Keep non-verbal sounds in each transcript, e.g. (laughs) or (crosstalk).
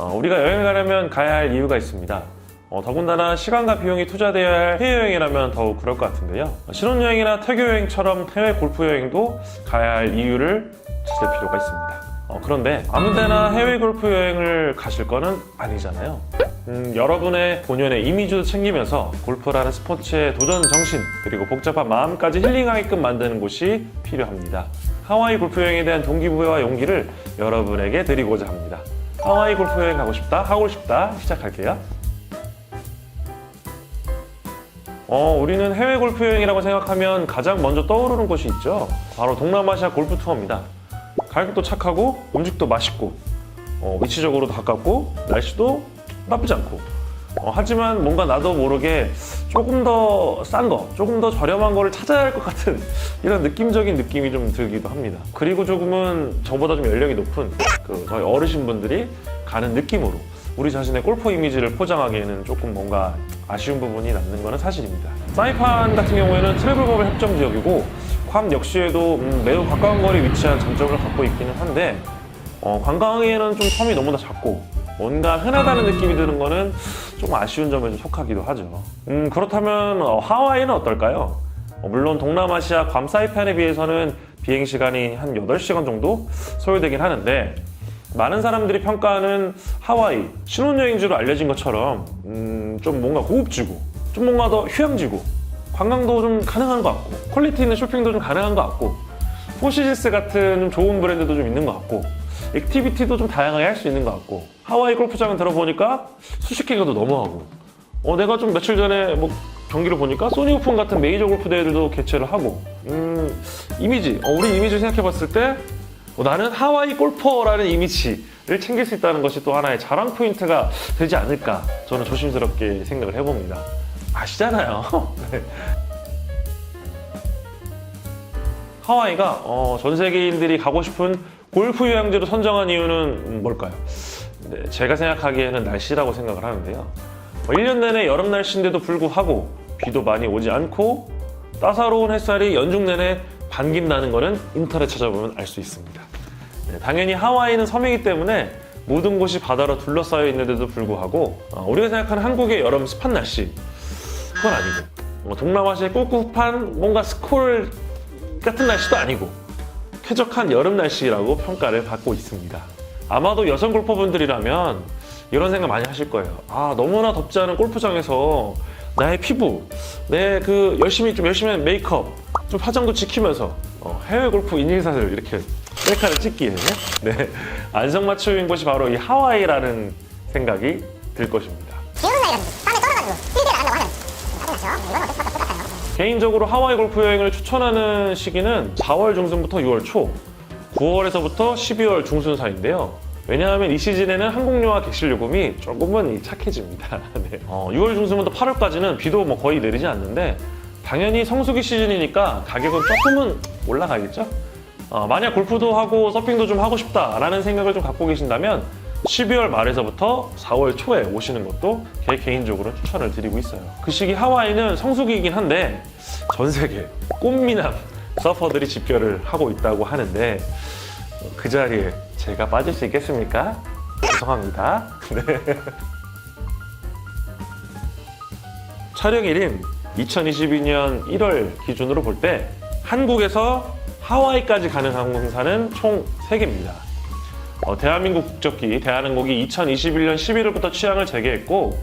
어, 우리가 여행을 가려면 가야 할 이유가 있습니다. 어, 더군다나 시간과 비용이 투자되어야 할 해외여행이라면 더욱 그럴 것 같은데요. 어, 신혼여행이나 태교여행처럼 해외 골프여행도 가야 할 이유를 찾을 필요가 있습니다. 어, 그런데 아무 데나 해외 골프 여행을 가실 거는 아니잖아요. 음, 여러분의 본연의 이미지도 챙기면서 골프라는 스포츠의 도전 정신 그리고 복잡한 마음까지 힐링하게끔 만드는 곳이 필요합니다. 하와이 골프 여행에 대한 동기부여와 용기를 여러분에게 드리고자 합니다. 하와이 골프 여행 가고 싶다, 하고 싶다 시작할게요. 어, 우리는 해외 골프 여행이라고 생각하면 가장 먼저 떠오르는 곳이 있죠. 바로 동남아시아 골프 투어입니다. 가격도 착하고 음식도 맛있고 어, 위치적으로도 가깝고 날씨도 나쁘지 않고 어, 하지만 뭔가 나도 모르게 조금 더 싼 거, 조금 더 저렴한 거를 찾아야 할 것 같은 (laughs) 이런 느낌적인 느낌이 좀 들기도 합니다. 그리고 조금은 저보다 좀 연령이 높은 그 저희 어르신분들이 가는 느낌으로 우리 자신의 골프 이미지를 포장하기에는 조금 뭔가 아쉬운 부분이 남는 것은 사실입니다. 사이판 같은 경우에는 트래블 버블 협정 지역이고 괌 역시에도 음, 매우 가까운 거리에 위치한 장점을 갖고 있기는 한데 어, 관광에는 좀 섬이 너무 나 작고 뭔가 흔하다는 느낌이 드는 거는 좀 아쉬운 점에 좀 속하기도 하죠. 음, 그렇다면 어, 하와이는 어떨까요? 어, 물론 동남아시아 괌 사이판에 비해서는 비행 시간이 한 8시간 정도 소요되긴 하는데 많은 사람들이 평가하는 하와이 신혼여행지로 알려진 것처럼 음, 좀 뭔가 고급지고 좀 뭔가 더 휴양지고 관광도 좀 가능한 것 같고 퀄리티 있는 쇼핑도 좀 가능한 것 같고 포시지스 같은 좀 좋은 브랜드도 좀 있는 것 같고 액티비티도 좀 다양하게 할 수 있는 것 같고. 하와이 골프장은 들어보니까 수십 개가 더 넘어가고. 어 내가 좀 며칠 전에 뭐 경기를 보니까 소니 오픈 같은 메이저 골프 대회들도 개최를 하고. 음 이미지. 어, 우리 이미지를 생각해봤을 때 어, 나는 하와이 골퍼라는 이미지를 챙길 수 있다는 것이 또 하나의 자랑 포인트가 되지 않을까 저는 조심스럽게 생각을 해봅니다. 아시잖아요. (laughs) 네. 하와이가 어, 전 세계인들이 가고 싶은 골프 휴양지로 선정한 이유는 뭘까요? 네, 제가 생각하기에는 날씨라고 생각을 하는데요. 1년 내내 여름 날씨인데도 불구하고 비도 많이 오지 않고 따사로운 햇살이 연중 내내 반긴다는 것은 인터넷 찾아보면 알 수 있습니다. 네, 당연히 하와이는 섬이기 때문에 모든 곳이 바다로 둘러싸여 있는데도 불구하고 어, 우리가 생각하는 한국의 여름 습한 날씨 그건 아니고 어, 동남아시아의 꿉꿉한 뭔가 스콜 같은 날씨도 아니고 쾌적한 여름 날씨라고 평가를 받고 있습니다. 아마도 여성 골퍼분들이라면 이런 생각 많이 하실 거예요. 아 너무나 덥지 않은 골프장에서 나의 피부, 내 그 열심히 좀 열심히 한 메이크업, 좀 화장도 지키면서 어, 해외 골프 인증샷을 이렇게 셀카를 찍기에 네 안성맞춤인 곳이 바로 이 하와이라는 생각이 들 것입니다. 비오는 날이라든지 땀이 떨어가지고 필기를 안 한다고 하면 짜증나죠? 개인적으로 하와이 골프 여행을 추천하는 시기는 4월 중순부터 6월 초, 9월에서부터 12월 중순 사이인데요. 왜냐하면 이 시즌에는 항공료와 객실 요금이 조금은 이 착해집니다. (laughs) 네. 어, 6월 중순부터 8월까지는 비도 뭐 거의 내리지 않는데 당연히 성수기 시즌이니까 가격은 조금은 올라가겠죠? 어, 만약 골프도 하고 서핑도 좀 하고 싶다라는 생각을 좀 갖고 계신다면 12월 말에서부터 4월 초에 오시는 것도 제 개인적으로 추천을 드리고 있어요. 그 시기 하와이는 성수기이긴 한데 전 세계 꽃미남 서퍼들이 집결을 하고 있다고 하는데 어, 그 자리에 제가 빠질 수 있겠습니까? 죄송합니다. (laughs) 네. 촬영 일인 2022년 1월 기준으로 볼 때 한국에서 하와이까지 가는 항공사는 총 3개입니다. 어, 대한민국 국적기 대한항공이 2021년 11월부터 취항을 재개했고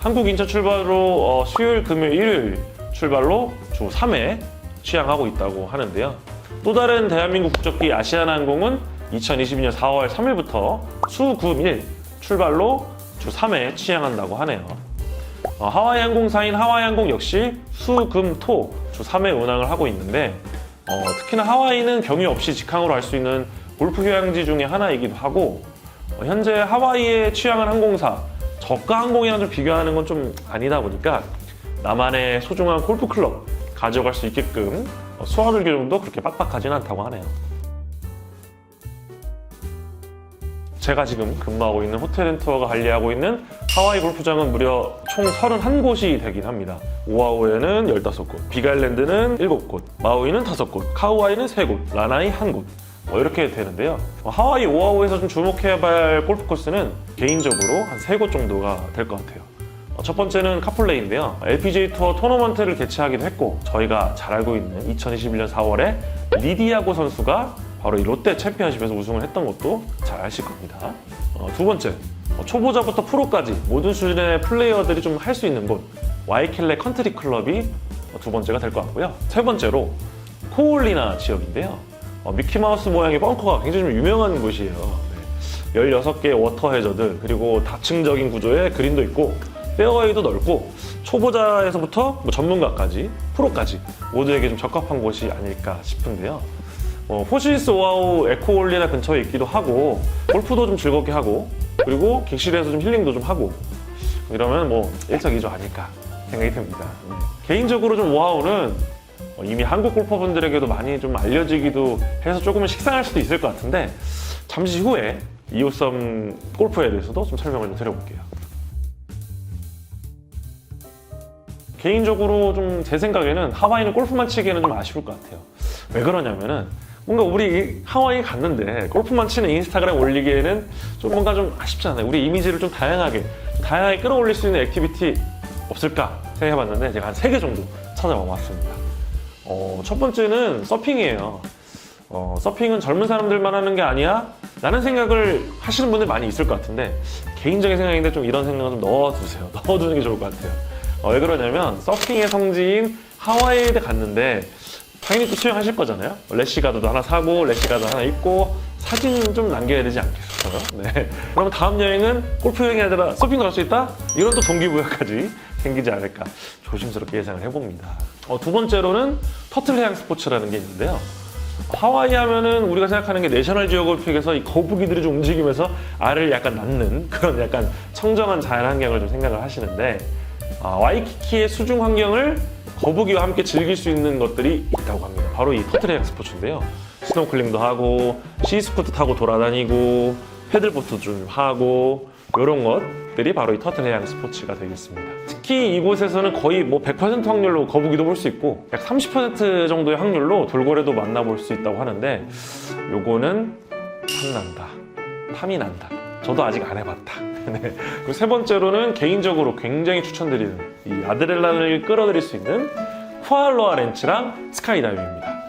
한국 인천 출발로 어, 수요일, 금요일, 일요일 출발로 주 3회 취항하고 있다고 하는데요. 또 다른 대한민국 국적기 아시아나항공은 2022년 4월 3일부터 수, 금, 일 출발로 주 3회 취항한다고 하네요. 어, 하와이 항공사인 하와이 항공 역시 수, 금, 토 주 3회 운항을 하고 있는데 어, 특히나 하와이는 경유 없이 직항으로 할 수 있는 골프 휴양지 중에 하나이기도 하고 어, 현재 하와이에 취향한 항공사 저가 항공이랑 좀 비교하는 건 좀 아니다 보니까 나만의 소중한 골프 클럽 가져갈 수 있게끔 어, 수화물 규정도 그렇게 빡빡하진 않다고 하네요. 제가 지금 근무하고 있는 호텔앤투어가 관리하고 있는 하와이 골프장은 무려 총 31곳이 되긴 합니다. 오아후에는 15곳, 비갈랜드는 7곳, 마우이는 5곳, 카우아이는 3곳, 라나이 1곳, 뭐 이렇게 되는데요. 어, 하와이 오아후에서 좀 주목해봐야 할 골프 코스는 개인적으로 한 세 곳 정도가 될 것 같아요. 어, 첫 번째는 카플레이인데요. LPGA 투어 토너먼트를 개최하기도 했고 저희가 잘 알고 있는 2021년 4월에 리디아고 선수가 바로 이 롯데 챔피언십에서 우승을 했던 것도 잘 아실 겁니다. 어, 두 번째, 어, 초보자부터 프로까지 모든 수준의 플레이어들이 좀 할 수 있는 곳 와이켈레 컨트리 클럽이 어, 두 번째가 될 것 같고요. 세 번째로 코올리나 지역인데요. 어, 미키마우스 모양의 벙커가 굉장히 좀 유명한 곳이에요. 네. 16개의 워터 해저드 그리고 다층적인 구조의 그린도 있고 페어웨이도 넓고 초보자에서부터 뭐 전문가까지 프로까지 모두에게 좀 적합한 곳이 아닐까 싶은데요. 어, 호시스 오아우 에코올리나 근처에 있기도 하고 골프도 좀 즐겁게 하고 그리고 객실에서 좀 힐링도 좀 하고 이러면 뭐 일석이조 아닐까 생각이 듭니다. 네. 개인적으로 좀 오아우는 어, 이미 한국 골퍼분들에게도 많이 좀 알려지기도 해서 조금은 식상할 수도 있을 것 같은데 잠시 후에 이호섬 골프에 대해서도 좀 설명을 좀 드려볼게요. 개인적으로 좀 제 생각에는 하와이는 골프만 치기에는 좀 아쉬울 것 같아요. 왜 그러냐면은 뭔가 우리 하와이 갔는데 골프만 치는 인스타그램 올리기에는 좀 뭔가 좀 아쉽잖아요. 우리 이미지를 좀 다양하게 좀 다양하게 끌어올릴 수 있는 액티비티 없을까 생각해봤는데 제가 한 세 개 정도 찾아와 봤습니다. 어, 첫 번째는 서핑이에요. 어, 서핑은 젊은 사람들만 하는 게 아니야? 라는 생각을 하시는 분들 많이 있을 것 같은데 개인적인 생각인데 좀 이런 생각을 좀 넣어두세요. (laughs) 넣어두는 게 좋을 것 같아요. 어, 왜 그러냐면 서핑의 성지인 하와이에 갔는데 당연히 또 수영하실 거잖아요. 래시가드도 하나 사고 래시가드 하나 입고 사진 좀 남겨야 되지 않겠어요? 네. (laughs) 그러면 다음 여행은 골프 여행이 아니라 서핑도 갈 수 있다? 이런 또 동기부여까지 생기지 않을까 조심스럽게 예상을 해봅니다. 어, 두 번째로는 터틀 해양 스포츠라는 게 있는데요. 하와이 하면은 우리가 생각하는 게 내셔널 지오그래픽에서 이 거북이들이 좀 움직이면서 알을 약간 낳는 그런 약간 청정한 자연 환경을 좀 생각을 하시는데 아, 와이키키의 수중 환경을 거북이와 함께 즐길 수 있는 것들이 있다고 합니다. 바로 이 터틀 해양 스포츠인데요. 스노클링도 하고 시스쿠트 타고 돌아다니고 패들보트 좀 하고 이런 것들이 바로 이 터틀 해양 스포츠가 되겠습니다. 특히 이곳에서는 거의 뭐 100% 확률로 거북이도 볼 수 있고 약 30% 정도의 확률로 돌고래도 만나볼 수 있다고 하는데 요거는 탐난다. 탐이 난다. 저도 아직 안 해봤다. (laughs) 네. 그리고 세 번째로는 개인적으로 굉장히 추천드리는 이 아드레날린을 끌어들일 수 있는 쿠알로아 렌치랑 스카이다이빙입니다.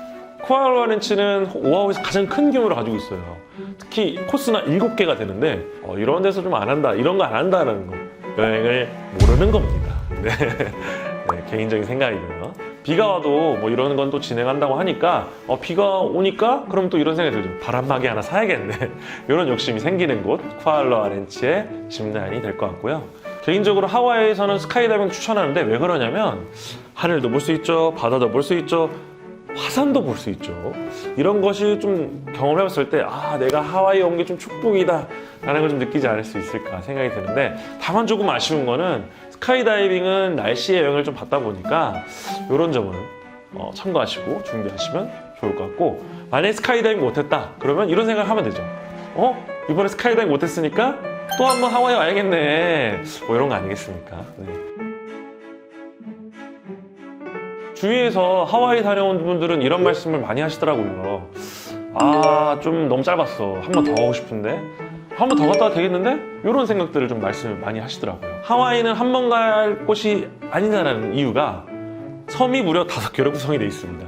쿠알로아 렌치는 오아후에서 가장 큰 규모를 가지고 있어요. 특히 코스나 7개가 되는데 어, 이런 데서 좀 안 한다, 이런 거 안 한다라는 거 여행을 모르는 겁니다. (laughs) 네. 네, 개인적인 생각이고요. 비가 와도 뭐 이런 건 또 진행한다고 하니까 어, 비가 오니까 그럼 또 이런 생각이 들죠. 바람막이 하나 사야겠네. (laughs) 이런 욕심이 생기는 곳 쿠알로아 렌치의 집난이 될 것 같고요. 개인적으로 하와이에서는 스카이다이빙 추천하는데 왜 그러냐면 하늘도 볼 수 있죠, 바다도 볼 수 있죠, 화산도 볼 수 있죠. 이런 것이 좀 경험해봤을 때, 아, 내가 하와이 온 게 좀 축복이다. 라는 걸 좀 느끼지 않을 수 있을까 생각이 드는데, 다만 조금 아쉬운 거는 스카이다이빙은 날씨의 영향을 좀 받다 보니까, 이런 점은 어, 참고하시고 준비하시면 좋을 것 같고, 만약에 스카이다이빙 못했다. 그러면 이런 생각을 하면 되죠. 어? 이번에 스카이다이빙 못했으니까 또 한번 하와이 와야겠네. 뭐 이런 거 아니겠습니까? 네. 주위에서 하와이 다녀온 분들은 이런 말씀을 많이 하시더라고요. 아, 좀 너무 짧았어. 한 번 더 가고 싶은데. 한 번 더 갔다 와도 되겠는데? 이런 생각들을 좀 말씀을 많이 하시더라고요. 하와이는 한 번 갈 곳이 아니다라는 이유가 섬이 무려 다섯 개로 구성이 되어 있습니다.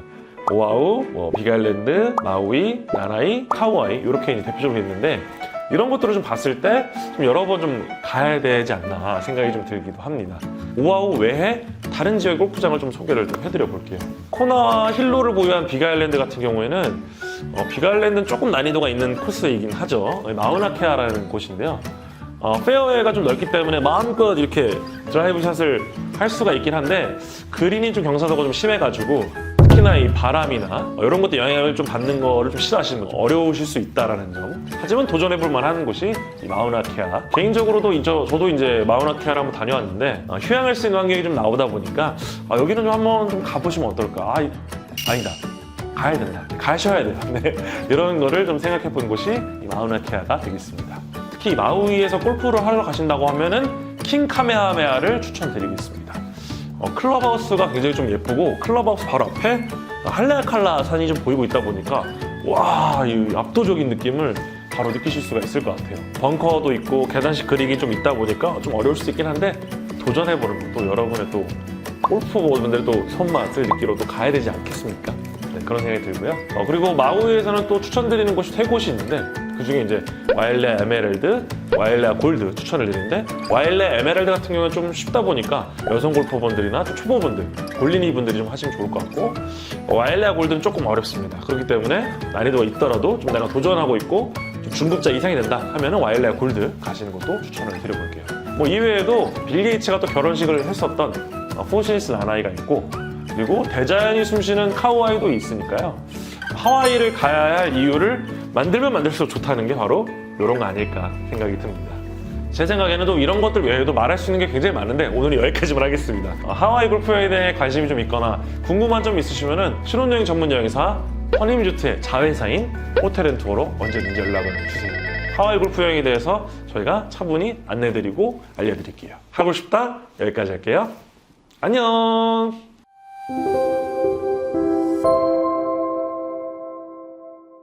오아우, 뭐 비갈랜드, 마우이, 나나이, 카우아이 이렇게 대표적으로 있는데 이런 것들을 좀 봤을 때 좀 여러 번 좀 가야 되지 않나 생각이 좀 들기도 합니다. 오아우 외에 다른 지역 골프장을 좀 소개를 좀 해드려 볼게요. 코나와 힐로를 보유한 비가일랜드 같은 경우에는 어, 비가일랜드는 조금 난이도가 있는 코스이긴 하죠. 마우나케아라는 곳인데요. 어, 페어웨이가 좀 넓기 때문에 마음껏 이렇게 드라이브 샷을 할 수가 있긴 한데 그린이 좀 경사도가 좀 심해가지고 특히나 이 바람이나 어, 이런 것도 영향을 좀 받는 거를 좀 싫어하시는 거 어려우실 수 있다라는 점. 하지만 도전해볼 만한 곳이 이 마우나케아. 개인적으로도 이제 저도 이제 마우나케아를 한번 다녀왔는데 어, 휴양할 수 있는 환경이 좀 나오다 보니까 아, 여기는 좀 한번 좀 가보시면 어떨까. 아, 이- 아니다. 가야 된다. 가셔야 돼요. (laughs) 네. 이런 거를 좀 생각해 본 곳이 이 마우나케아가 되겠습니다. 특히 이 마우이에서 골프를 하러 가신다고 하면은 킹 카메하메아를 추천드리겠습니다. 어, 클럽하우스가 굉장히 좀 예쁘고 클럽하우스 바로 앞에 할레아칼라 산이 좀 보이고 있다 보니까 와, 이 압도적인 느낌을 바로 느끼실 수가 있을 것 같아요. 벙커도 있고 계단식 그릭이 좀 있다 보니까 좀 어려울 수도 있긴 한데 도전해보는 것도 여러분의 또 골프분들의 또 손맛을 느끼러 또 가야 되지 않겠습니까? 네, 그런 생각이 들고요. 어, 그리고 마우이에서는 또 추천드리는 곳이 세 곳이 있는데 그 중에 이제 와일레 에메랄드, 와일레 골드 추천을 드리는데 와일레 에메랄드 같은 경우는 좀 쉽다 보니까 여성 골퍼분들이나 좀 초보분들, 골린이 분들이 좀 하시면 좋을 것 같고 어, 와일레 골드는 조금 어렵습니다. 그렇기 때문에 난이도가 있더라도 좀 내가 도전하고 있고 좀 중급자 이상이 된다 하면은 와일레 골드 가시는 것도 추천을 드려볼게요. 뭐 이외에도 빌 게이츠가 또 결혼식을 했었던 어, 포시니스 라나이가 있고 그리고 대자연이 숨쉬는 카우아이도 있으니까요. 하와이를 가야 할 이유를 만들면 만들수록 좋다는 게 바로 이런 거 아닐까 생각이 듭니다. 제 생각에는 또 이런 것들 외에도 말할 수 있는 게 굉장히 많은데 오늘은 여기까지만 하겠습니다. 어, 하와이 골프에 대해 관심이 좀 있거나 궁금한 점 있으시면은 신혼여행 전문 여행사 허니뮤트의 자회사인 호텔앤투어로 언제든지 연락을 주세요. 하와이 골프 여행에 대해서 저희가 차분히 안내드리고 알려드릴게요. 하고 싶다? 여기까지 할게요. 안녕!